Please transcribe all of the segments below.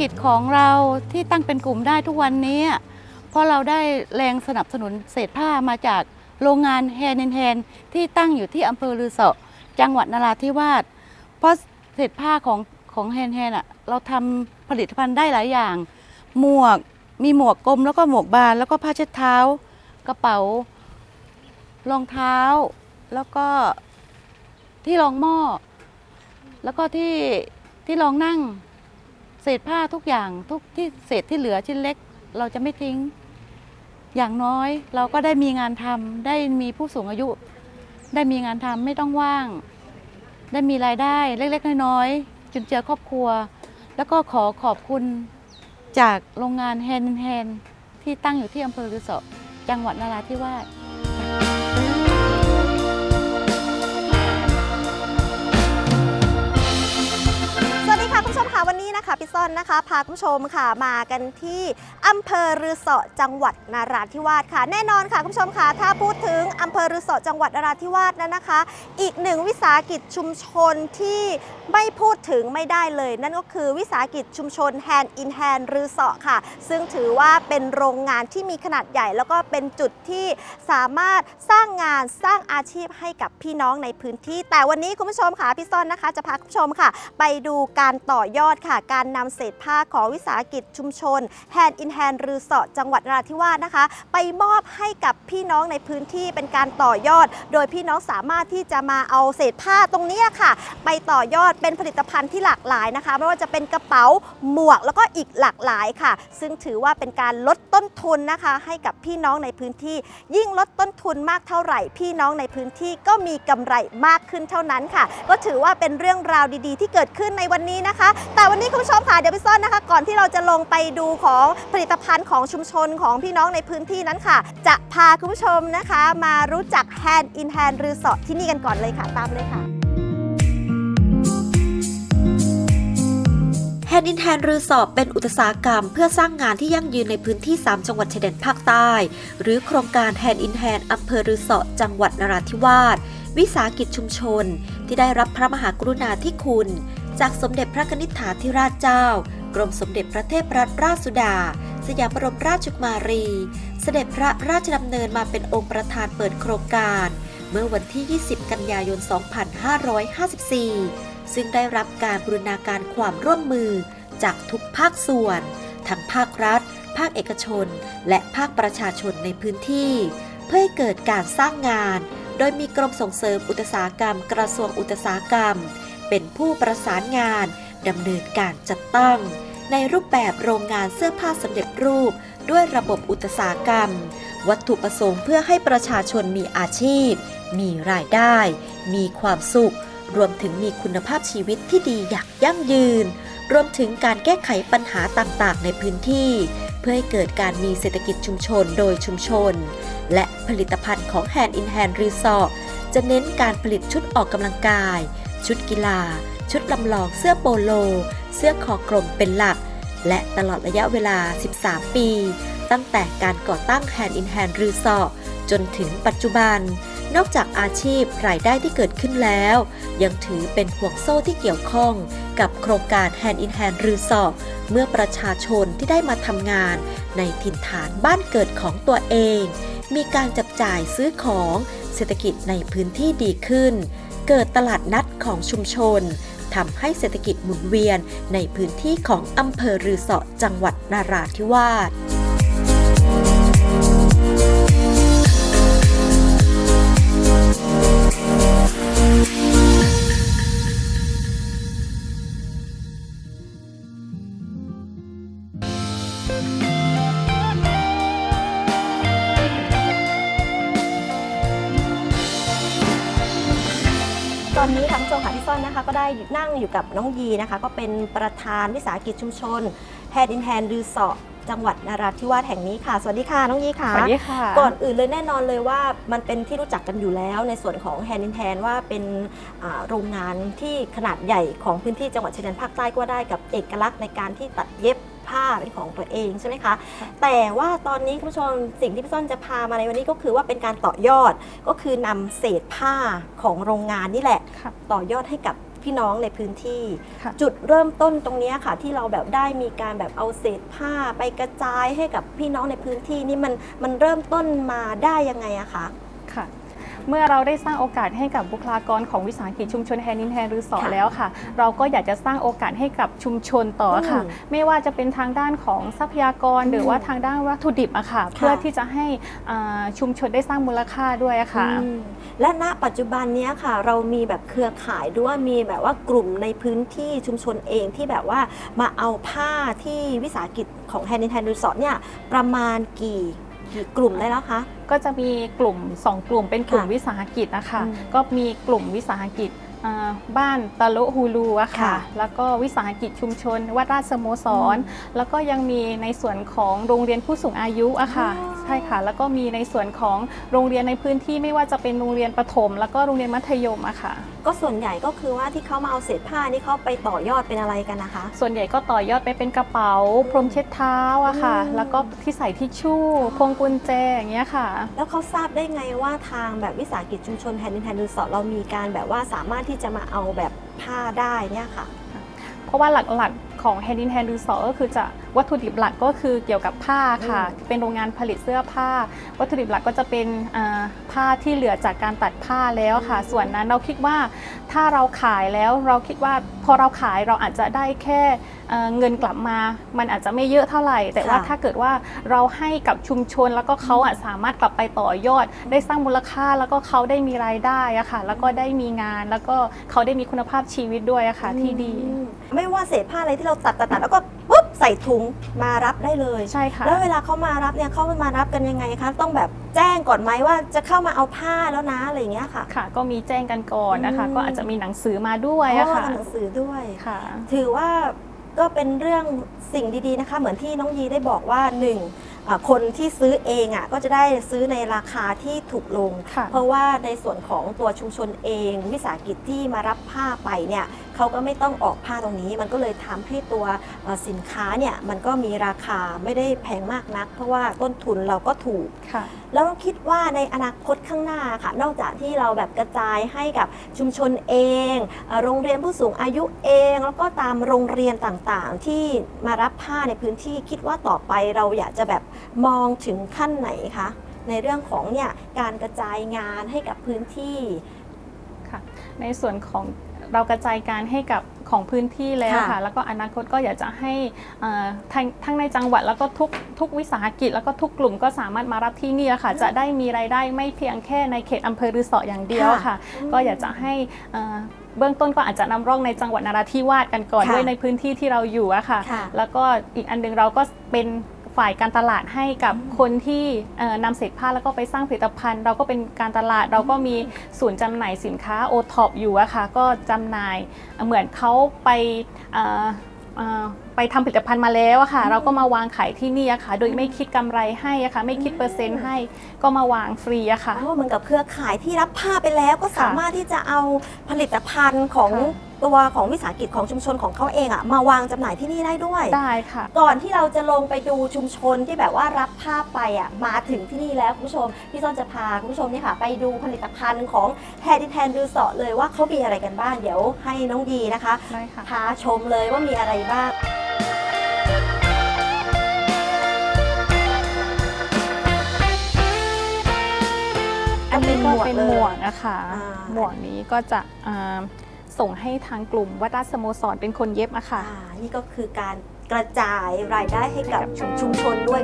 กิจของเราที่ตั้งเป็นกลุ่มได้ทุกวันนี้ เพราะเราได้แรงสนับสนุนเศษผ้ามาจากโรงงานแฮนด์แฮนที่ตั้งอยู่ที่อำเภอลือเสาะจังหวัดนราธิวาสเพราะเศษผ้าของของแฮนด์แฮนอะเราทำผลิตภัณฑ์ได้หลายอย่าง หมวกมีหมวกกลมแล้วก็หมวกบาน แล้วก็ผ้าเช็ดเท้า กระเป๋ารองเท้า แล้วก็ที่รองหม้อแล้วก็ที่ที่รองนั่ง เศษผ้าทุกอย่างทุกที่เศษที่เหลือชิ้นเล็ก เราจะไม่ทิ้ง อย่างน้อยเราก็ได้มีงานทำได้มีผู้สูงอายุ ได้มีงานทำไม่ต้องว่าง ได้มีรายได้เล็กๆน้อยๆจุนเจือครอบครัว แล้วก็ขอขอบคุณจากโรงงานแฮนด์แฮนที่ตั้งอยู่ที่อำเภอฤษะจังหวัดนราธิวาส นะคะพี่ซ่อนนะคะ พาคุณผู้ชมค่ะมากันที่อำเภอรือเสาะจังหวัดนาราธิวาสค่ะ แน่นอนค่ะคุณผู้ชมค่ะถ้าพูดถึงอำเภอรือเสาะจังหวัดนาราธิวาสนั้นนะคะ อีกหนึ่งวิสาหกิจชุมชนที่ไม่พูดถึงไม่ได้เลย นั่นก็คือวิสาหกิจชุมชน Hand in Hand รือเสาะค่ะ ซึ่งถือว่าเป็นโรงงานที่มีขนาดใหญ่ แล้วก็เป็นจุดที่สามารถสร้างงานสร้างอาชีพให้กับพี่น้องในพื้นที่ แต่วันนี้คุณผู้ชมค่ะพี่ซ่อนนะคะ จะพาคุณผู้ชมค่ะ ไปดูการต่อยอดค่ะการนำเศษผ้าของวิสาหกิจชุมชน Hand in Hand รือเสาะจังหวัดนราธิวาสนะคะ ไปมอบให้กับพี่น้องในพื้นที่เป็นการต่อยอด โดยพี่น้องสามารถที่จะมาเอาเศษผ้าตรงนี้ค่ะ ไปต่อยอดเป็นผลิตภัณฑ์ที่หลากหลายนะคะ ไม่ว่าจะเป็นกระเป๋าหมวกแล้วก็อีกหลากหลายค่ะ ซึ่งถือว่าเป็นการลดต้นทุนนะคะ ให้กับพี่น้องในพื้นที่ ยิ่งลดต้นทุนมากเท่าไหร่ พี่น้องในพื้นที่ก็มีกำไรมากขึ้นเท่านั้นค่ะ ก็ถือว่าเป็นเรื่องราวดีๆ ที่เกิดขึ้นในวันนี้นะคะ แต่วันนี้คุณผู้ชมค่ะเดี๋ยวพี่ซ่อนนะคะ ก่อนที่เราจะลงไปดูของผลิตภัณฑ์ของชุมชนของพี่น้องในพื้นที่นั้นค่ะ จะพาคุณผู้ชมนะคะ มารู้จัก Hand in Hand รือเสาะที่นี่กันก่อนเลยค่ะ ตามเลยค่ะแฮนด์อินแฮนรือสอบเป็นอุตสาหกรรม เพื่อสร้างงานที่ยั่งยืนในพื้นที่ 3 จังหวัดชายแดนภาคใต้ หรือโครงการแฮนด์อินแฮนอำเภอรือเสาะจังหวัดนราธิวาส วิสาหกิจชุมชน ที่ได้รับพระมหากรุณาธิคุณ จากสมเด็จพระนิษฐาธิราชเจ้า กรมสมเด็จพระเทพรัตนราชสุดา สยามบรมราชกุมารี เสด็จพระราชดำเนินมาเป็นองค์ประธานเปิดโครงการ เมื่อวันที่ 20 กันยายน 2554 ซึ่งได้รับการบูรณาการความร่วมมือจากทุกภาคส่วน ทั้งภาครัฐ ภาคเอกชน และภาคประชาชนในพื้นที่ เพื่อให้เกิดการสร้างงาน โดยมีกรมส่งเสริมอุตสาหกรรม กระทรวงอุตสาหกรรม เป็นผู้ประสานงานดำเนินการจัดตั้ง ในรูปแบบโรงงานเสื้อผ้าสำเร็จรูป ด้วยระบบอุตสาหกรรม วัตถุประสงค์เพื่อให้ประชาชนมีอาชีพ มีรายได้ มีความสุข รวมถึงมีคุณภาพชีวิตที่ดีอย่างยั่งยืน รวมถึงการแก้ไขปัญหาต่างๆ ในพื้นที่ เพื่อให้เกิดการมีเศรษฐกิจชุมชนโดยชุมชน และผลิตภัณฑ์ของ Hand in Hand Resort จะเน้นการผลิตชุดออกกำลังกาย ชุดกีฬา ชุดลำลองเสื้อโปโล เสื้อคอกลมเป็นหลัก และตลอดระยะเวลา 13 ปี ตั้งแต่การก่อตั้ง Hand in Hand Resort จนถึงปัจจุบัน นอกจากอาชีพรายได้ที่เกิดขึ้นแล้ว ยังถือเป็นห่วงโซ่ที่เกี่ยวข้องกับโครงการ Hand in Hand รือสอเมื่อประชาชนที่ได้มาทำงานในถิ่นฐานบ้านเกิดของตัวเอง มีการจับจ่ายซื้อของเศรษฐกิจในพื้นที่ดีขึ้น เกิดตลาดนัดของชุมชนทำให้เศรษฐกิจหมุนเวียนในพื้นที่ของอำเภอรือเสาะจังหวัดนาราธิวาส นนะคะก็ได้นั่งอยู่กับน้องยีนะคะ ก็เป็นประธานวิสาหกิจชุมชน Hand in Hand รือเสาะจังหวัดนาราธิวาสแห่งนี้ค่ะ สวัสดีค่ะน้องยีค่ะ สวัสดีค่ะ ก่อนอื่นเลยแน่นอนเลยว่ามันเป็นที่รู้จักกันอยู่แล้ว ในส่วนของ Hand in Hand ว่าเป็นอ่าโรงงานที่ขนาดใหญ่ของพื้นที่จังหวัดชายแดนภาคใต้ก็ว่าได้กับเอกลักษณ์ในการที่ตัดเย็บผ้าเป็นของตัวเองใช่ไหมคะ แต่ว่าตอนนี้คุณผู้ชมสิ่งที่พี่ส้นจะพามาในวันนี้ก็คือว่าเป็นการต่อยอดก็คือนำเศษผ้าของโรงงานนี่แหละค่ะต่อยอดให้กับ พี่น้องในพื้นที่ ค่ะ จุดเริ่มต้นตรงเนี้ยค่ะ ที่เราแบบได้มีการแบบเอาเศษผ้าไปกระจายให้กับพี่น้องในพื้นที่นี่มันมันเริ่มต้นมาได้ยังไงอะคะค่ะ เมื่อเราได้สร้างโอกาสให้กับบุคลากรของวิสาหกิจชุมชนแฮนดินแฮนหรือสอค่ะแล้วค่ะ เราก็อยากจะสร้างโอกาสให้กับชุมชนต่อค่ะอืมไม่ว่าจะเป็นทางด้านของทรัพยากรอืมหรือว่าทางด้านวัตถุดิบอะค่ะ เพื่อที่จะให้อ่าชุมชนได้สร้างมูลค่าด้วยอะค่ะอืมและณปัจจุบันเนี้ยค่ะ เรามีแบบเครือข่ายด้วยมีแบบว่ากลุ่มในพื้นที่ชุมชนเองที่แบบว่ามาเอาผ้าที่วิสาหกิจของแฮนดินแฮนดูสอดเนี่ยประมาณกี่ กี่กลุ่มได้แล้วคะ ก็จะมีกลุ่ม 2 กลุ่มเป็นกลุ่มค่ะวิสาหกิจนะคะ อืมก็มีกลุ่มวิสาหกิจอ่าบ้านตะโลฮูลูอะค่ะ ค่ะแล้วก็วิสาหกิจชุมชน วัดราชสโมสร แล้วก็ยังมีในส่วนของโรงเรียนผู้สูงอายุอะค่ะ อ๋อ ใช่ค่ะ แล้วก็มีในส่วนของโรงเรียนในพื้นที่ไม่ว่าจะเป็นโรงเรียนประถม แล้วก็โรงเรียนมัธยมอะค่ะ ก็ส่วนใหญ่ก็คือว่าที่เขามาเอาเศษผ้านี่เขาไปต่อยอดเป็นอะไรกันนะคะ ส่วนใหญ่ก็ต่อยอดไปเป็นกระเป๋า พรมเช็ดเท้าอะค่ะอืมแล้วก็ที่ใส่ทิชชู่ พวงกุญแจอย่างเงี้ยค่ะ แล้วเขาทราบได้ไงว่าทางแบบวิสาหกิจชุมชนแฮนดินแฮนดูสอดเรามีการแบบว่าสามารถที่จะมาเอาแบบผ้าได้เนี่ยค่ะ เพราะว่าหลักๆ ของ Hand in Hand Resort ก็คือจะวัตถุดิบหลักก็คือเกี่ยวกับผ้าค่ะอืมเป็นโรงงานผลิตเสื้อผ้า วัตถุดิบหลักก็จะเป็นอ่าผ้าที่เหลือจากการตัดผ้าแล้วค่ะ ส่วนนั้นเราคิดว่าถ้าเราขายแล้วเราคิดว่าพอเราขายเราอาจจะได้แค่เอ่อเงินกลับมา มันอาจจะไม่เยอะเท่าไหร่ แต่ว่าค่ะถ้าเกิดว่าเราให้กับชุมชนแล้วก็เขาอะสามารถกลับไปต่อยอด ได้สร้างมูลค่าแล้วก็เขาได้มีรายได้อะค่ะ แล้วก็ได้มีงานแล้วก็เขาได้มีคุณภาพชีวิตด้วยอะค่ะที่ดีอืมไม่ว่าเศษผ้าอะไรที่เราตัดตัดตัดแล้วก็ปุ๊บใส่ถุงมารับได้เลย ใช่ค่ะแล้วเวลาเขามารับเนี่ยเขามารับกันยังไงคะต้องแบบแจ้งก่อนไหมว่าจะเข้ามาเอาผ้าแล้วนะอะไรอย่างเงี้ยค่ะ ค่ะ ก็มีแจ้งกันก่อนนะคะอืมก็อาจจะมีหนังสือมาด้วยอ๋อะอค่ะหนังสือด้วยค่ะ ถือว่าก็เป็นเรื่องสิ่งดีๆนะคะ เหมือนที่น้องยีได้บอกว่าหนึ่งอ่าคนที่ซื้อเองอะก็จะได้ซื้อในราคาที่ถูกลงค่ะเพราะว่าในส่วนของตัวชุมชนเอง วิสาหกิจที่มารับผ้าไปเนี่ย เขาก็ไม่ต้องออกผ้าตรงนี้ มันก็เลยทำให้ตัวเอ่อสินค้าเนี่ยมันก็มีราคาไม่ได้แพงมากนัก เพราะว่าต้นทุนเราก็ถูกค่ะแล้วก็คิดว่าในอนาคตข้างหน้าค่ะ นอกจากที่เราแบบกระจายให้กับชุมชนเองเอ่อโรงเรียนผู้สูงอายุเอง แล้วก็ตามโรงเรียนต่างๆ ที่มารับผ้าในพื้นที่คิดว่าต่อไปเราอยากจะแบบมองถึงขั้นไหนคะในเรื่องของเนี่ยการกระจายงานให้กับพื้นที่ค่ะในส่วนของ เรากระจายการให้กับของพื้นที่แล้วค่ะค่ะแล้วก็อนาคตก็อยากจะให้เอ่อทั้งทั้งในจังหวัดแล้วก็ทุกทุกวิสาหกิจ แล้วก็ทุกกลุ่มก็สามารถมารับที่นี่อะค่ะ จะได้มีรายได้ไม่เพียงแค่ในเขตอำเภอรือเสออย่างเดียวค่ะค่ะก็อยากจะให้เอ่อเบื้องต้นก็อาจจะนำร่องในจังหวัดนราธิวาสกันก่อนค่ะด้วยในพื้นที่ที่เราอยู่อะค่ะค่ะแล้วก็อีกอันหนึงเราก็เป็น ฝ่ายการตลาดให้กับคนที่เอ่อนำเศษผ้าแล้วก็ไปสร้างผลิตภัณฑ์ เราก็เป็นการตลาดเราก็มีศูนย์จำหน่ายสินค้าโอท็อปอยู่อะค่ะก็จำหน่ายเหมือนเขาไปเอ่อเอ่อ ไปทำผลิตภัณฑ์มาแล้วอะค่ะ เราก็มาวางขายที่นี่อะค่ะ โดยไม่คิดกำไรให้อะค่ะ ไม่คิดเปอร์เซ็นต์ให้ ก็มาวางฟรีอะค่ะเพราะว่าเหมือนกับเครือข่ายที่รับผ้าไปแล้วก็สามารถที่จะเอาผลิตภัณฑ์ของค่ะตัวของวิสาหกิจของชุมชนของเขาเองอะมาวางจำหน่ายที่นี่ได้ด้วย ได้ค่ะ ก่อนที่เราจะลงไปดูชุมชนที่แบบว่ารับผ้าไปอะมาถึงที่นี่แล้วคุณผู้ชมพี่ส้นจะพาคุณผู้ชมเนี่ยค่ะ ไปดูผลิตภัณฑ์ของแฮดิแทนดูสอเลยว่าเขามีอะไรกันบ้างเดี๋ยวให้น้องดีนะคะได้ค่ะพาชมเลยว่ามีอะไรบ้าง วกเป็นเลยหมวกอะค่ะอ่าหมวกนี้ก็จะอ่าส่งให้ทางกลุ่มวัดราชสโมสรเป็นคนเย็บอะค่ะอ่านี่ก็คือการกระจายรายได้ให้กับชุมชุมชนด้วย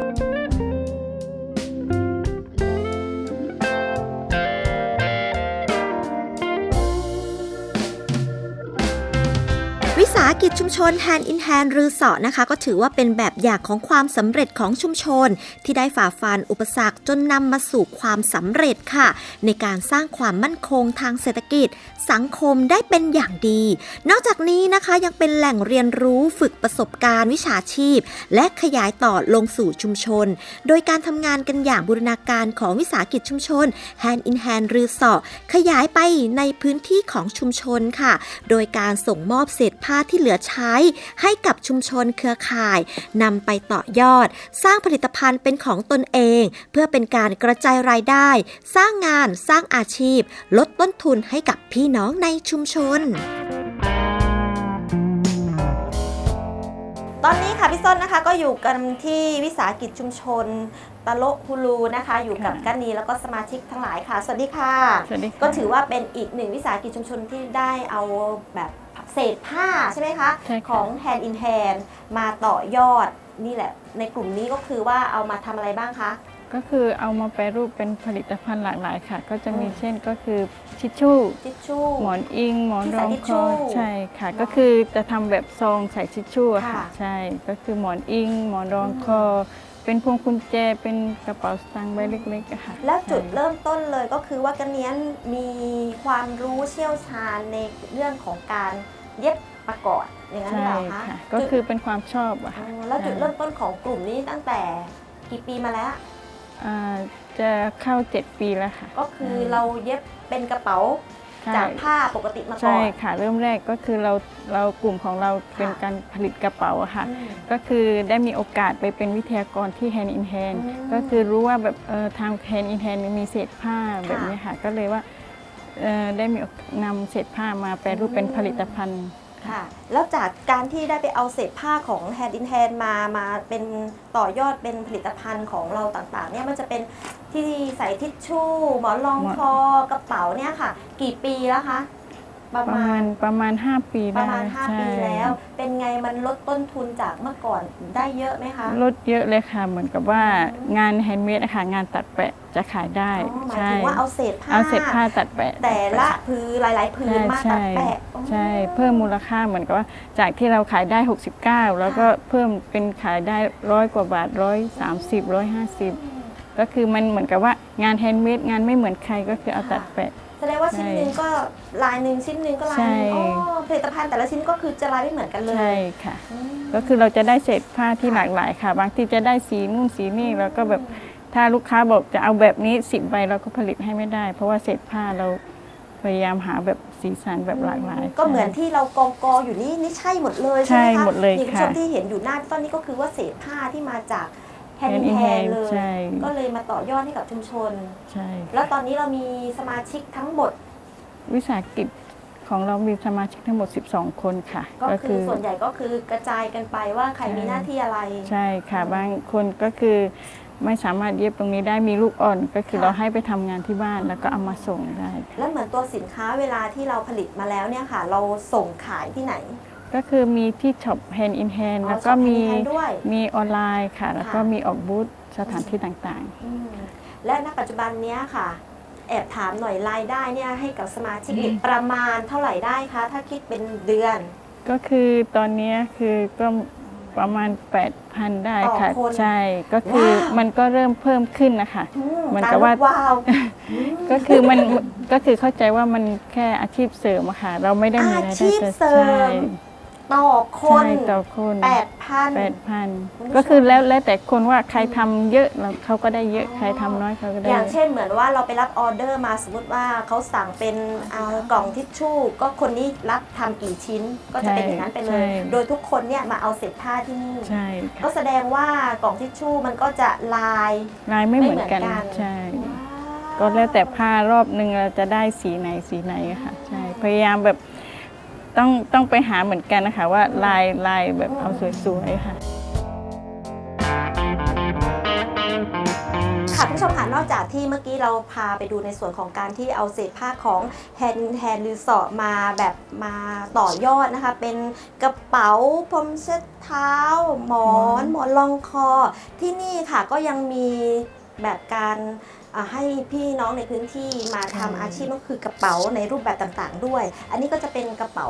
กิจชุมชน Hand in Hand รือสาะนะคะ ก็ถือว่าเป็นแบบอย่างของความสำเร็จของชุมชน ที่ได้ฝ่าฟันอุปสรรคจนนำมาสู่ความสำเร็จค่ะ ในการสร้างความมั่นคงทางเศรษฐกิจ สังคมได้เป็นอย่างดี นอกจากนี้นะคะยังเป็นแหล่งเรียนรู้ฝึกประสบการณ์วิชาชีพ และขยายต่อลงสู่ชุมชน โดยการทำงานกันอย่างบูรณาการของวิสาหกิจชุมชน Hand in Hand รือสาะขยายไปในพื้นที่ของชุมชนค่ะ โดยการส่งมอบเศษผ้าที่เหลือใช้ให้กับชุมชนเครือข่ายนำไปต่อยอด สร้างผลิตภัณฑ์เป็นของตนเอง เพื่อเป็นการกระจายรายได้ สร้างงานสร้างอาชีพ ลดต้นทุนให้กับพี่น้องในชุมชน ตอนนี้ค่ะพี่ส้นนะคะก็อยู่กันที่วิสาหกิจชุมชนตะโลฮูลูนะคะ อยู่กับค่ะกันนีแล้วก็สมาชิกทั้งหลายค่ะ สวัสดีค่ะ สวัสดีค่ะ ก็ถือว่าเป็นอีกหนึ่งวิสาหกิจชุมชนที่ได้เอาแบบ เศษผ้าใช่ไหมคะ ใช่ค่ะ ของ Hand in Hand มาต่อยอดนี่แหละ ในกลุ่มนี้ก็คือว่าเอามาทำอะไรบ้างคะ ก็คือเอามาแปรรูปเป็นผลิตภัณฑ์หลากหลายค่ะ ก็จะมีอืม เช่นก็คือทิชชู่ ทิชชู่ หมอนอิง หมอนที่รใส่องทิชคชู่อใช่ค่ะเนอะก็คือจะทำแบบซองใส่ทิชชู่อะค่ะ ค่ะ ใช่ก็คือหมอนอิง หมอนรองอืมคอ เป็นพวงกุญแจเป็นกระเป๋าสตางค์ใบเล็กๆอะค่ะแล้วจุดใช่ เริ่มต้นเลยก็คือว่ากันเนี้ยนมีความรู้เชี่ยวชาญในเรื่องของการ เย็บประกอบอย่างนั้นหรือใช่เปล่าคะค่ะ ก็คือเป็นความชอบอะอ๋ค่ะอแล้วจุดใช่เริ่มต้นของกลุ่มนี้ตั้งแต่กี่ปีมาแล้ว อ่าจะเข้า7ปีแล้วค่ะก็คือใช่เราเย็บเป็นกระเป๋าใช่จากผ้าปกติมาก่ใช่อนค่ะ เริ่มแรกก็คือเราเรากลุ่มของเราเป็นค่ะ การผลิตกระเป๋าอะค่ะ อืม ก็คือได้มีโอกาสไปเป็นวิทยากรที่ Hand in Hand อืมก็คือรู้ว่าแบบเออทาง Hand in Hand มีเศษผ้าแบบนี้ค่ะ ก็เลยว่า เอ่อได้มีนำเศษผ้ามาแปรรูปเป็นผลิตภัณฑ์ ค่ะ แล้วจากการที่ได้ไปเอาเศษผ้าของ Hand in Hand มา มาเป็นต่อยอดเป็นผลิตภัณฑ์ของเราต่างๆ เนี่ยมันจะเป็นที่ใส่ทิชชู่ หมอนรองหมอน คอกระเป๋าเนี่ยค่ะ กี่ปีแล้วคะ ประประมามาณณประมาณ 5 ปีปได้ระมาณใช่5ปีแล้ว เป็นไงมันลดต้นทุนจากเมื่อก่อนได้เยอะไหมคะ ลดเยอะเลยค่ะ เหมือนกับว่างานแฮนด์เมดอะค่ะงานตัดแปะจะขายได้อ๋อหมายใช่ถึงว่าเอาเศษผ้า เอาเศษผ้าตัดแปะแต่ละตัดแปพื้นหลายๆพื้นมาใช่ตัดแปะใช่ เพิ่มมูลค่าเหมือนกับว่าจากที่เราขายได้ 69 แล้วก็เพิ่มเป็นขายได้ร้อยกว่าบาทร้อยสามสิบร้อยห้าสิบก็คือมันเหมือนกับว่างานแฮนด์เมดงานไม่เหมือนใครก็คือเอาตัดแปะ แสดงว่าชิ้นหนึ่งก็ลายหนึ่งชิ้นหนึ่งก็ลายหนึ่งใช่ อ๋อผลิตภัณฑ์แต่ละชิ้นก็คือจะลายไม่เหมือนกันเลยใช่ค่ะ อืม ก็คือเราจะได้เศษผ้าที่หลากหลายค่ะ บางทีจะได้สีนู่นสีนี่แล้วก็แบบถ้าลูกค้าบอกจะเอาแบบนี้สิบใบเราก็ผลิตให้ไม่ได้ เพราะว่าเศษผ้าเราพยายามหาแบบสีสันแบบหลากหลาย ก็เหมือนใช่ที่เรากองกออยู่นี่นี่ใช่หมดเลยใช่ใช่ไหมคะหมดเลยนี่คุณค่ะผู้ชมที่เห็นอยู่หน้าพี่ต้นนี่ก็คือว่าเศษผ้าที่มาจาก แฮน Hand ด์ in แฮน Hand เลยใช่ ก็เลยมาต่อยอดให้กับชุมชน ใช่ แล้วตอนนี้เรามีสมาชิกทั้งหมด วิสาหกิจของเรามีสมาชิกทั้งหมด 12 คนค่ะ ก็คือส่วนใหญ่ก็คือกระจายกันไปว่าใครมีหน้าที่อะไร ใช่ค่ะ บางคนก็คือไม่สามารถเย็บตรงนี้ได้มีลูกอ่อน ก็คือค่ะเราให้ไปทำงานที่บ้านแล้วก็เอามาส่งได้ค่ะแล้วเหมือนตัวสินค้าเวลาที่เราผลิตมาแล้วเนี่ยค่ะ เราส่งขายที่ไหน ก็คือมีที่ช็อป Hand in Hand อ๋อแล้วก็ช็อปมี Hand in Hand ด้วย มีออนไลน์ค่ะ แล้วก็ค่ะมีออกบูธสถานที่ต่างอืมและณปัจจุบันเนี้ยค่ะ แอบถามหน่อยรายได้เนี่ยให้กับสมาชิกเนี่ยประมาณเท่าไหร่ได้คะ ถ้าคิดเป็นเดือนๆ ก็คือตอนนี้คือก็ประมาณ 8,000 ได้ต่อค่ะคนใช่ ก็คือว้าวมันก็เริ่มเพิ่มขึ้นนะคะ อืเหมือนกับว่า ตลุว้าวก็คือมันก็คือเข้าใจว่ามันแค่อาชีพเสริมอะค่ะ เราไม่ได้มีรายได้อาชีพเสริม ต่อคใช่นใช่ต่อคนแปดพัน แปดพันคุณผู้ชม ก็คือแล้วแล้วแต่คนว่าใครทำเยอะแล้วเขาก็ได้เยอะใครทำน้อยเขาก็ได้อย่างเช่นเหมือนว่าเราไปรับออเดอร์มาสมมติว่าเขาสั่งเป็นเอากล่องทิชชู่ ก็คนนี้รับทำกี่ชิ้นก็จะเป็นอย่างนั้นไปเลย โดยทุกคนเนี่ยมาเอาเศษผ้าที่นี่ ใช่ก็ค่ะแสดงว่ากล่องทิชชู่มันก็จะลาย ลายไม่เหมือนกันไม่เหมือนกัน ใช่ว้าวก็แล้วแต่ผ้ารอบหนึ่งเราจะได้สีไหนสีไหนอะค่ะใช่พยายามแบบ ต้องต้องไปหาเหมือนกันนะคะว่าลายลายแบบเอาสวยๆค่ะ ค่ะคุณผู้ชมค่ะนอกจากที่เมื่อกี้เราพาไปดูในส่วนของการที่เอาเศษผ้าของแฮนด์แฮนด์รีสอร์มาแบบมาต่อยอดนะคะ เป็นกระเป๋าพรมเช็ดเท้า หมอน หมอนรองคอที่นี่ค่ะก็ยังมี แบบการอ่าให้พี่น้องในพื้นที่มาทำอาชีพก็คือกระเป๋าในรูปแบบต่างๆ ด้วย อันนี้ก็จะเป็นกระเป๋า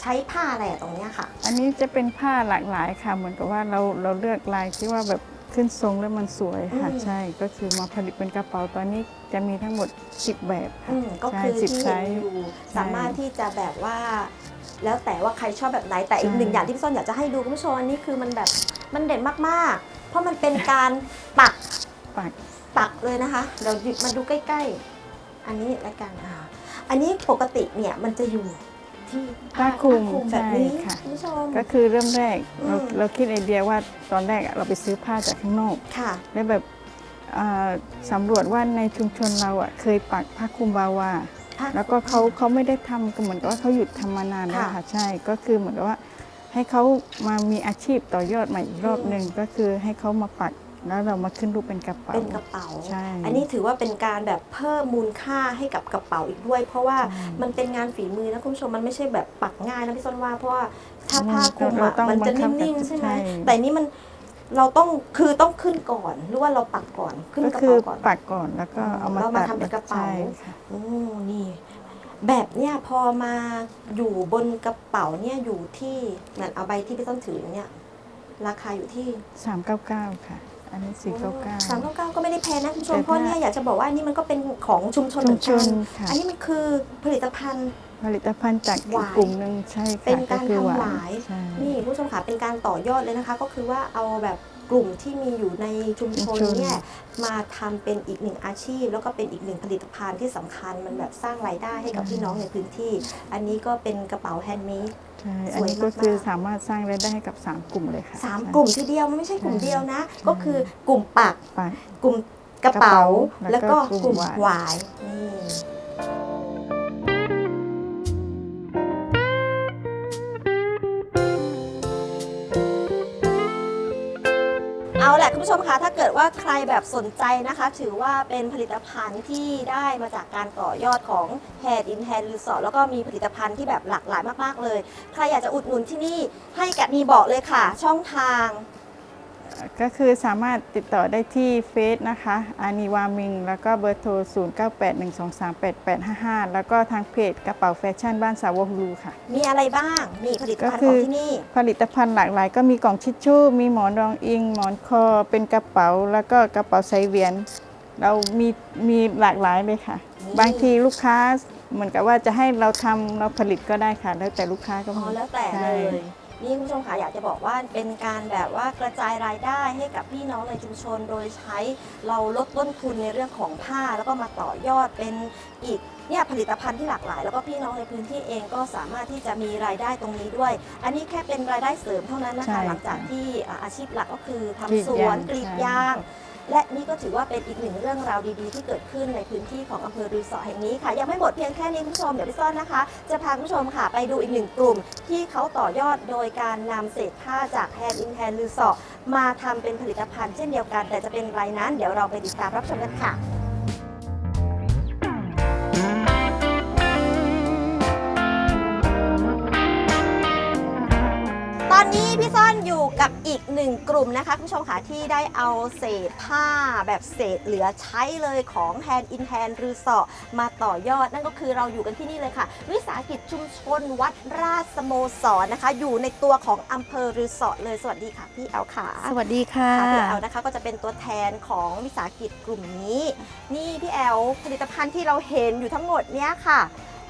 ใช้ผ้าอะไรอะตรงเนี้ยค่ะ อันนี้จะเป็นผ้าหลากหลายค่ะ เหมือนกับว่าเราเราเลือกลายที่ว่าแบบขึ้นทรงแล้วมันสวยค่ะอืมใช่ก็คือมาผลิตเป็นกระเป๋าตอนนี้จะมีทั้งหมด 10 แบบค่ะอืมก็ใช่คือสิบที่ไซเห็นส์อยู่ใช่สามารถที่จะแบบว่า แล้วแต่ว่าใครชอบแบบไหนแต่อีกใช่หนึ่งอย่างที่พี่ส้นอยากจะให้ดูคุณผู้ชมอันนี้คือมันแบบมันเด่นมากๆ เพราะมันเป็นการปัก ปักปักเลยนะคะเดี๋ยวหยิบมาดูใกล้ ๆ อันนี้ละกันอ่าอันนี้ปกติเนี่ยมันจะอยู่ที่ผ้าคลุมแบบนี้ใช่ค่ะ คุณผู้ชม ก็คือเริ่มแรกเราอืม เราคิดไอเดียว่าตอนแรกอะเราไปซื้อผ้าจากข้างนอก ค่ะ แล้วแบบอ่าสำรวจว่าในชุมชนเราอะเคยปักผ้าคลุมบาวา ผ้า แล้วก็เขาเขาไม่ได้ทำก็เหมือนกับว่าเขาหยุดทำมานานแล้วค่ะค่ะใช่ก็คือเหมือนกับว่าให้เขามามีอาชีพต่อยอดใหม่อีกรอบอืมหนึ่งก็คือให้เขามาปัก แล้วเรามาขึ้นรูปเป็นกระเป๋า เป็นกระเป๋า ใช่ อันนี้ถือว่าเป็นการแบบเพิ่มมูลค่าให้กับกระเป๋าอีกด้วย เพราะว่าใช่มันเป็นงานฝีมือนะคุณผู้ชมมันไม่ใช่แบบปักง่ายนะพี่ส้นว่าเพราะว่าถ้าอืมผ้าคลุมเราอะต้องมันจะบังคับนิ่งๆใช่ไหมใช่แต่นี่มันเราต้องคือต้องขึ้นก่อนหรือว่าเราปักก่อนขึ้นก็กระคือเป๋าก่อนปักก่อนแล้วก็เอามาแล้วมาตัดทำเป็นกระเป๋าใช่ค่ะโอ้นี่แบบเนี้ยพอมาอยู่บนกระเป๋าเนี่ยอยู่ที่เหมือนเอาใบที่พี่ต้นถือเนี่ย ราคาอยู่ที่399ค่ะ อันนี้สาม499เก้าเก้าก็ไม่ได้แพงนะคุณผู้ชมแต่เพราะถ้าเนี่ยอยากจะบอกว่าอันนี้มันก็เป็นของชุมชนเหชุมืมอนชกันนค่ะ อันนี้มันคือผลิตภัณฑ์ ผลิตภัณฑ์จากหวายกลุ่มหนึ่งใช่ค่ะเป็นการคือทำหวาย ใช่นี่ผู้ชมค่ะเป็นการต่อยอดเลยนะคะ ก็คือว่าเอาแบบกลุ่มที่มีอยู่ในชุมชนเนี่ยมาทำเป็นอีกหนึ่งอาชีพ แล้วก็เป็นอีกหนึ่งผลิตภัณฑ์ที่สำคัญมันแบบสร้างรายได้ให้กับพี่น้องในพื้นที่ อันนี้ก็เป็นกระเป๋าแฮนด์เมด ใช่สวยอันนี้ก็คือมากๆสามารถสร้างรายได้ให้กับ 3 กลุ่มเลยค่ะ สามใช่กลุ่มทีเดียวมันไม่ใช่กลุ่มเดียวนะ ก็คือกลุ่มปัก ปัก กลุ่มกระเป๋ากระเป๋าแล้แล้ววก็ก็กลุ่มกลุ่มหวายหวายนี่ ผู้ชมคะถ้าเกิดว่าใครแบบสนใจนะคะ ถือว่าเป็นผลิตภัณฑ์ที่ได้มาจากการต่อยอดของ Hand in Hand Resort แล้วก็มีผลิตภัณฑ์ที่แบบหลากหลายมากๆเลย ใครอยากจะอุดหนุนที่นี่ให้กัดนีบอกเลยค่ะ ช่องทาง ก็คือสามารถติดต่อได้ที่เฟซนะคะอานิวามิง แล้วก็เบอร์โทร 0981238855 แล้วก็ทางเพจกระเป๋าแฟชั่นบ้านสาวกรูค่ะ มีอะไรบ้างนี่ผลิตภัณฑ์ก็คืของอที่นี่ ผลิตภัณฑ์หลากหลายก็มีกล่องทิชชู่ มีหมอนรองอิง หมอนคอ เป็นกระเป๋า แล้วก็กระเป๋าใส่เหรียญเรามีมีหลากหลายเลยค่ะนี่บางทีลูกค้าเหมือนกับว่าจะให้เราทำเราผลิตก็ได้ค่ะ แล้วแต่ลูกค้าก็อ๋มีอแล้วแต่ใช่เลย นี่คุณผู้ชมค่ะอยากจะบอกว่าเป็นการแบบว่ากระจายรายได้ให้กับพี่น้องในชุมชน โดยใช้เราลดต้นทุนในเรื่องของผ้า แล้วก็มาต่อยอดเป็นอีกเนี่ยผลิตภัณฑ์ที่หลากหลาย แล้วก็พี่น้องในพื้นที่เองก็สามารถที่จะมีรายได้ตรงนี้ด้วย อันนี้แค่เป็นรายได้เสริมเท่านั้นนะคะหลังจากที่อ่าอาชีพหลักก็คือทำสวนกรีดยาง และนี่ก็ถือว่าเป็นอีกหนึ่งเรื่องราวดีๆ ที่เกิดขึ้นในพื้นที่ของอำเภอรีสอร์ทแห่งนี้ค่ะ ยังไม่หมดเพียงแค่นี้คุณผู้ชมเดี๋ยวพี่ซ่อนนะคะ จะพาคุณผู้ชมค่ะไปดูอีกหนึ่งกลุ่ม ที่เขาต่อยอดโดยการนำเศษผ้าจากแฮนด์อินแฮนด์รีสอร์ทมาทำเป็นผลิตภัณฑ์เช่นเดียวกัน แต่จะเป็นไรนั้นเดี๋ยวเราไปติดตามรับชมกันค่ะ กับอีกหนึ่งกลุ่มนะคะคุณผู้ชมค่ะที่ได้เอาเศษผ้าแบบเศษเหลือใช้เลยของ Hand in Hand รีสอร์ทมาต่อยอด นั่นก็คือเราอยู่กันที่นี่เลยค่ะ วิสาหกิจชุมชนวัดราชสโมสรนะคะ อยู่ในตัวของอำเภอรีสอร์ทเลยสวัสดีค่ะพี่แอลขาสวัสดีค่ะค่ะพี่แอลนะคะก็จะเป็นตัวแทนของวิสาหกิจกลุ่มนี้ นี่พี่แอลผลิตภัณฑ์ที่เราเห็นอยู่ทั้งหมดเนี้ยค่ะ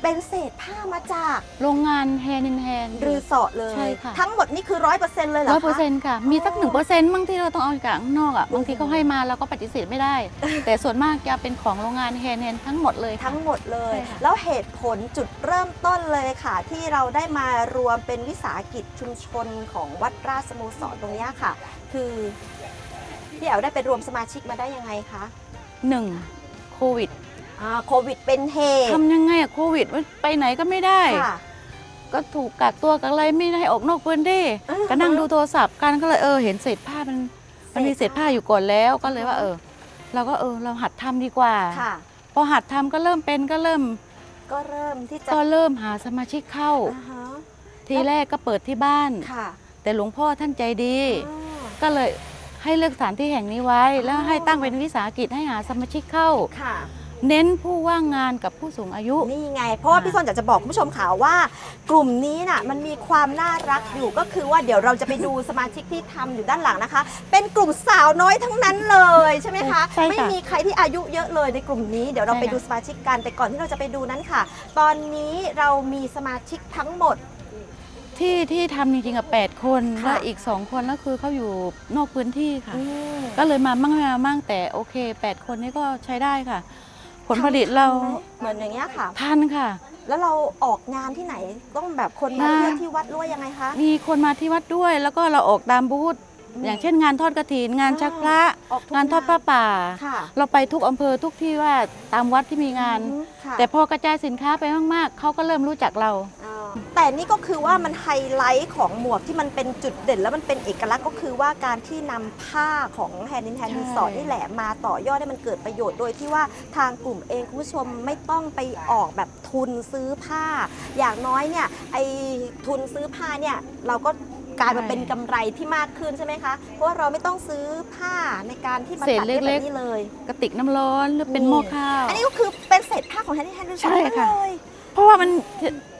เป็นเศษผ้ามาจากโรงงานแฮนด์อินแฮนด์รีสอร์ทเลย ใช่ค่ะ ทั้งหมดนี่คือร้อยเปอร์เซ็นต์เลยเหรอร้อยคะเปอร์เซ็นต์ค่ะ มีสักอ๋อหนึ่งเปอร์เซ็นต์บางที่เราต้องเอาจากข้างนอกอะบางทีเขาให้มาเราก็ปฏิเสธไม่ได้ แต่ส่วนมากจะเป็นของโรงงานแฮนด์แฮนด์ทั้งหมดเลยค่ะ ทั้งหมดเลย ใช่ค่ะ แล้วเหตุผลจุดเริ่มต้นเลยค่ะ ที่เราได้มารวมเป็นวิสาหกิจชุมชนของวัดราชสโมสรตรงเนี้ยค่ะ คือพี่แอ๋วได้ไปรวมสมาชิกมาได้ยังไงคะ หนึ่งโควิด อ่าโควิดเป็นเหตุทำยังไงอะโควิดมันไปไหนก็ไม่ได้ ค่ะ ก็ถูกกักตัวกักอะไรไม่ได้ออกนอกพื้นที่อือฮึก็นั่งดูโทรศัพท์กันก็เลยเออเห็นเศษผ้ามันมันมีเศษผ้าอยู่ก่อนแล้วก็เลยว่าเออ เราก็เออเราหัดทำดีกว่า ค่ะ พอหัดทำก็เริ่มเป็นก็เริ่มก็เริ่มที่จะก็เริ่มหาสมาชิกเข้า อ่าฮะทีแรกก็เปิดที่บ้าน ค่ะแต่หลวงพ่อท่านใจดี อ๋อ ก็เลยให้เลือกสถานที่แห่งนี้ไว้ แล้วให้ตั้งเป็นวิสาหกิจให้หาสมาชิกเข้า ค่ะ เน้นผู้ว่างงานกับผู้สูงอายุ นี่ไง เพราะว่าพี่ส้นอยากจะบอกคุณผู้ชมค่ะว่า กลุ่มนี้น่ะมันมีความน่ารักอยู่ก็คือว่าเดี๋ยวเราจะไปดูสมาชิกที่ทำอยู่ด้านหลังนะคะ เป็นกลุ่มสาวน้อยทั้งนั้นเลยใช่ไหมคะใช่ค่ะไม่มีใครที่อายุเยอะเลยในกลุ่มนี้เดี๋ยวเราใช่ไปค่ะดูสมาชิกกันแต่ก่อนที่เราจะไปดูนั้นค่ะ ตอนนี้เรามีสมาชิกทั้งหมด ที่ที่ทำจริงๆกับ8คนค่ะ และอีก2คนก็คือเขาอยู่นอกพื้นที่ค่ะ อืม ก็เลยมามั่งไม่มามั่งแต่โอเค 8 คนนี้ก็ใช้ได้ค่ะ ผลผลิตเราทำไหมเหมือนอย่างเงี้ยค่ะ ทันค่ะ แล้วเราออกงานที่ไหนต้องแบบคนมามาเที่ยวที่วัดหรือว่ายังไงคะ มีคนมาที่วัดด้วย แล้วก็เราออกตามบูธ อืมอย่างเช่นงานทอดกระถินงานชักพระ ออกทุกงานทอดพระป่า ค่ะเราไปทุกอำเภอทุกที่ว่าตามวัดที่มีงาน อืมค่ะ แต่พอกระจายสินค้าไปมากๆเขาก็เริ่มรู้จักเราอ่าแต่นี่ก็คือว่ามันไฮไลท์ของหมวกที่มันเป็นจุดเด่น แล้วมันเป็นเอกลักษณ์ก็คือว่าการที่นำผ้าของแฮนด์ n นแฮนด์ใช่รีสอร์ทนี่แหละมาต่อยอดให้มันเกิดประโยชน์โดยที่ว่าทางกลุ่มเองคุณผู้ชมไม่ต้องไปออกแบบทุนซื้อผ้า อย่างน้อยเนี่ยไอทุนซื้อผ้าเนี่ยเราก็ กลายมาเป็นกำไรที่มากขึ้นใช่ไหมคะ เพราะว่าเราไม่ต้องซื้อผ้าในการที่มาเศษตัดได้แบเล็กบๆนี้เลย กระติกน้ำร้อนหรือเป็นหม้อข้าว อันนี้ก็คือเป็นเศษผ้าของแฮนด์ n นแฮนด์รีสอใช่ร์ทค่ะ เลยเพราะว่ามัน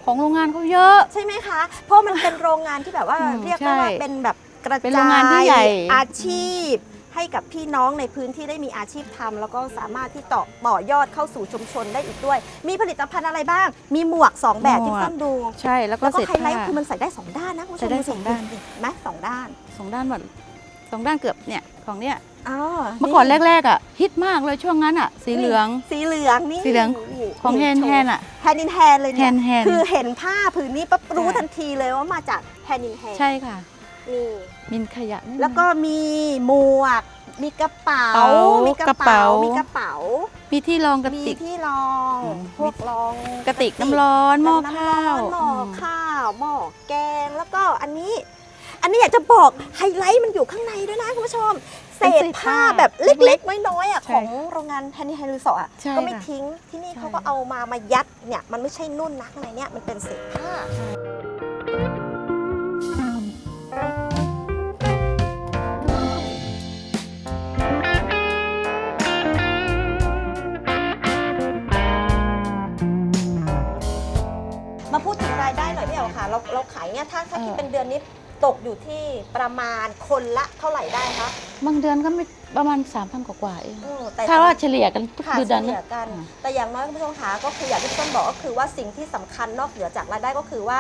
ของโรงงานเขาเยอะ ใช่ไหมคะ เพราะมันเป็นโรงงานที่แบบว่าอืมเรียกได้ว่าใช่เป็นแบบกระเป็นจาโรงงานที่ยใหญ่อาชีพ ให้กับพี่น้องในพื้นที่ได้มีอาชีพทำแล้วก็สามารถที่ต่อต่อยอดเข้าสู่ชุมชนได้อีกด้วย มีผลิตภัณฑ์อะไรบ้าง มีหมวก 2 แบบที่ซ่อนดูใช่แล้วก็แล้วก็เศษไฮไลผ้าท์คือมันใส่ได้ 2 ด้านนะคุณผู้ชมใส่ได้สิสองด้านเห็ไหมสองด้านสองด้านหมดสองด้านเกือบเนี่ยของเนี่ยอ๋อเมื่อก่อนแรกๆอะฮิตมากเลยช่วงนั้นอะ สีเหลือง สีเหลืองนี่สีเหลืองของแฮนแฮนอะแฮนดินแฮนเลยเนี่ย hand hand คือเห็นผ้าผืนนี้ปั๊บรู้ใช่ทันทีเลยว่ามาจากแฮนดินแฮนใช่ค่ะ นี่มินขยะนิดนึงแล้วก็มีหมวก มีกระเป๋า เป๋ามีมีกระเป๋า กระเป๋ามี มีกระเป๋า มีที่รองกระมีติก ที่รอง อืม พวกรองกระติกน้ำร้อนหม้อข้าวหม้อข้าวหม้อแกงแล้วก็อันนี้ อันนี้อยากจะบอกไฮไลท์มันอยู่ข้างในด้วยนะคุณผู้ชมเศเป็นษเศษผ้าผ้าแบบเล็กๆน้อยๆอะใช่ของโรงงานแฮนนี่แฮนด์สออะใช่ก็ไม่ค่ะทิ้งที่นี่ใช่ เขาก็เอามามายัดเนี่ยมันไม่ใช่นุ่นนะข้างในเนี่ยมันเป็นเศษผ้า มาพูดถึงรายได้หน่อยพี่เอ๋ค่ะเราเราขายเนี่ยถ้าถ้าคิดเป็นเดือนนี้ตกอยู่ที่ประมาณคนละเท่าไหร่ได้คะบางเดือนก็ไม่ประมาณ 3,000 กว่าๆเองอืมแต่ ถ้าว่าเฉลี่ยกันทุกค่ะเดือนเฉนะลี่ยกัน อ่า แต่อย่างน้อยคุณผู้ชมคะก็คืออย่างที่พี่ต้นบอกก็คือว่าสิ่งที่สำคัญนอกเหนือจากรายได้ก็คือว่า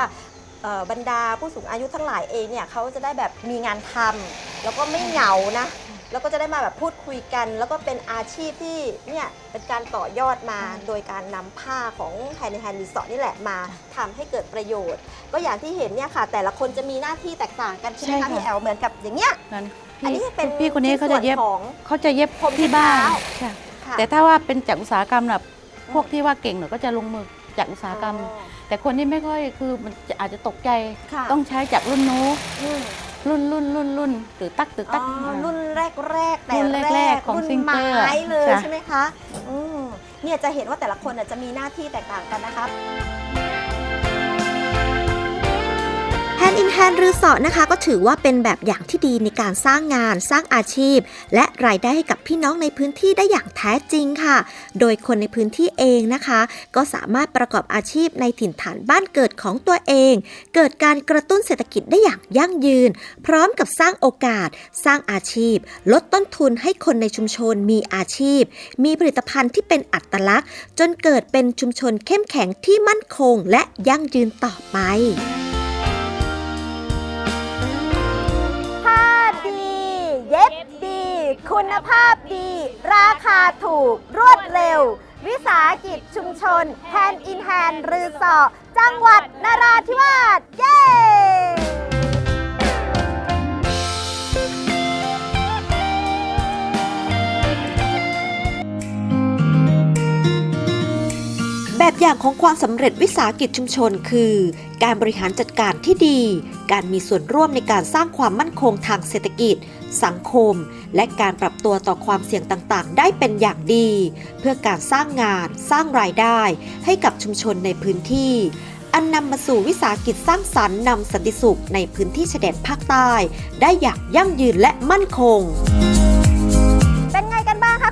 เอ่อบรรดาผู้สูงอายุทั้งหลายเองเนี่ยเขาจะได้แบบมีงานทำแล้วก็ไม่เหงานะ แล้วก็จะได้มาแบบพูดคุยกัน แล้วก็เป็นอาชีพที่เนี่ยเป็นการต่อยอดมาโดยการนำผ้าของแฮนด์แฮนด์รีสอร์ทนี่แหละมาทำให้เกิดประโยชน์ ก็อย่างที่เห็นเนี่ยค่ะ แต่ละคนจะมีหน้าที่แตกต่างกันใช่ไหมใช่คะค่ะ พี่แอลเหมือนกับอย่างเงี้ยนั้นอันพี่นี้เป็นพี่คนนี้เขาจะเย็บชิ้นส่วนของเขาจะเย็บผมที่บ้านเท้าใช่ค่ะแต่ถ้าว่าเป็นจากอุตสาหกรรมแบบพวกที่ว่าเก่งหน่อยก็จะลงมือจากอุตสาหกรรม อ๋อ แต่คนที่ไม่ค่อยคือมันจะอาจจะตกใจค่ะ ต้องใช้จากรุ่นนู้น อืม รุ่นรุ่นรุ่นรุ่นตือตักตือตัก อ๋ออ่ารุ่นแรกแรกๆแต่รุ่นแรกๆของรุ่นซิงเกอร์ไม้เลยจ้ะ ใช่ไหมคะอืมเนี่ยจะเห็นว่าแต่ละคนน่ะจะมีหน้าที่แตกต่างกันนะคะ Hand in Hand รือสอนะคะ ก็ถือว่าเป็นแบบอย่างที่ดีในการสร้างงาน สร้างอาชีพ และรายได้ให้กับพี่น้องในพื้นที่ได้อย่างแท้จริงค่ะ โดยคนในพื้นที่เองนะคะ ก็สามารถประกอบอาชีพในถิ่นฐานบ้านเกิดของตัวเอง เกิดการกระตุ้นเศรษฐกิจได้อย่างยั่งยืน พร้อมกับสร้างโอกาส สร้างอาชีพ ลดต้นทุนให้คนในชุมชนมีอาชีพ มีผลิตภัณฑ์ที่เป็นอัตลักษณ์ จนเกิดเป็นชุมชนเข้มแข็งที่มั่นคง และยั่งยืนต่อไป เย็บดี คุณภาพดี ราคาถูก รวดเร็ว วิสาหกิจชุมชน แฮนด์อินแฮนด์รือสอจังหวัดนราธิวาส เย้ แบบบอย่างของความสำเร็จวิสาหกิจชุมชนคือ การบริหารจัดการที่ดี การมีส่วนร่วมในการสร้างความมั่นคงทางเศรษฐกิจ สังคม และการปรับตัวต่อความเสี่ยงต่างๆ ได้เป็นอย่างดี เพื่อการสร้างงาน สร้างรายได้ ให้กับชุมชนในพื้นที่ อันนำมาสู่วิสาหกิจสร้างสรรค์นำสันติสุขในพื้นที่ชายแดนภาคใต้ ได้อย่างยั่งยืนและมั่นคง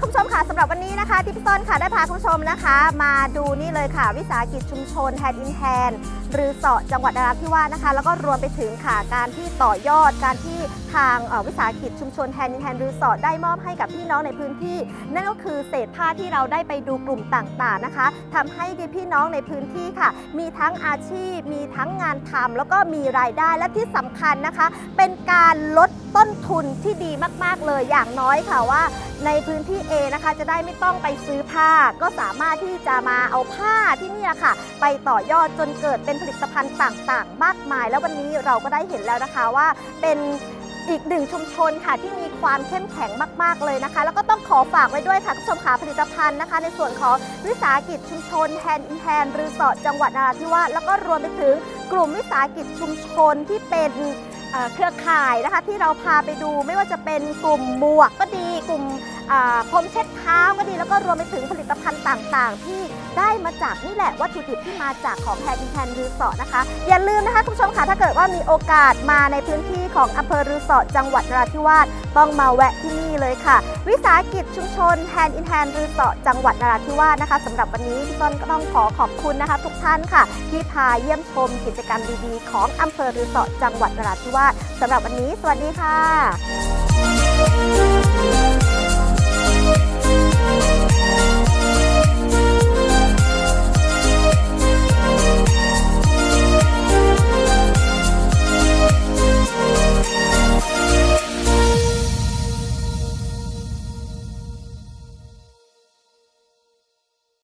คุณผู้ชมค่ะสำหรับวันนี้นะคะที่พี่ต้นค่ะได้พาคุณผู้ชมนะคะ มาดูนี่เลยค่ะ วิสาหกิจชุมชนแฮนอินแฮนหรือเสาะจังหวัดนราธิวาสนะคะ แล้วก็รวมไปถึงค่ะการที่ต่อยอดการที่ทางวิสาหกิจชุมชนแฮนอินแฮนหรือเสาะได้มอบให้กับพี่น้องในพื้นที่ นั่นก็คือเศษผ้าที่เราได้ไปดูกลุ่มต่างๆนะคะทำให้พี่น้องในพื้นที่ค่ะ มีทั้งอาชีพ มีทั้งงานทำแล้วก็มีรายได้และที่สำคัญนะคะ เป็นการลด ต้นทุนที่ดีมาก ๆ เลยอย่างน้อยค่ะว่า ในพื้นที่ A นะคะจะได้ไม่ต้องไปซื้อผ้า ก็สามารถที่จะมาเอาผ้าที่นี่ค่ะ ไปต่อยอดจนเกิดเป็นผลิตภัณฑ์ต่างๆ มากมาย แล้ววันนี้เราก็ได้เห็นแล้วนะคะว่าเป็นอีกหนึ่งชุมชนค่ะที่มีความเข้มแข็งมาก ๆ เลยนะคะ แล้วก็ต้องขอฝากไว้ด้วยค่ะคุณผู้ชมค่ะผลิตภัณฑ์นะคะ ในส่วนของวิสาหกิจชุมชนแฮนด์อินแฮนรีสอร์ทจังหวัดนราธิวาสแล้วก็รวมไปถึงกลุ่มวิสาหกิจชุมชนที่เป็น เครือข่ายนะคะที่เราพาไปดูไม่ว่าจะเป็นกลุ่มหมวกก็ดี พรมเช็ดเท้าก็ดีแล้วก็รวมไปถึงผลิตภัณฑ์ต่างๆ ที่ได้มาจากนี่แหละวัตถุดิบที่มาจากของแพนดินแทนรีสอร์ทนะคะ อย่าลืมนะคะคุณผู้ชมค่ะถ้าเกิดว่ามีโอกาสมาในพื้นที่ของอำเภอรีสอร์ทจังหวัดนราธิวาสต้องมาแวะที่นี่เลยค่ะ วิสาหกิจชุมชนแฮนด์อินแฮนรีสอร์ทจังหวัดนราธิวาสนะคะสำหรับวันนี้พี่ต้นก็ต้องขอขอบคุณนะคะ ทุกท่านค่ะ ที่พาเยี่ยมชมกิจกรรมดีๆ ของอำเภอรีสอร์ทจังหวัดนราธิวาสสำหรับวันนี้ สวัสดีค่ะ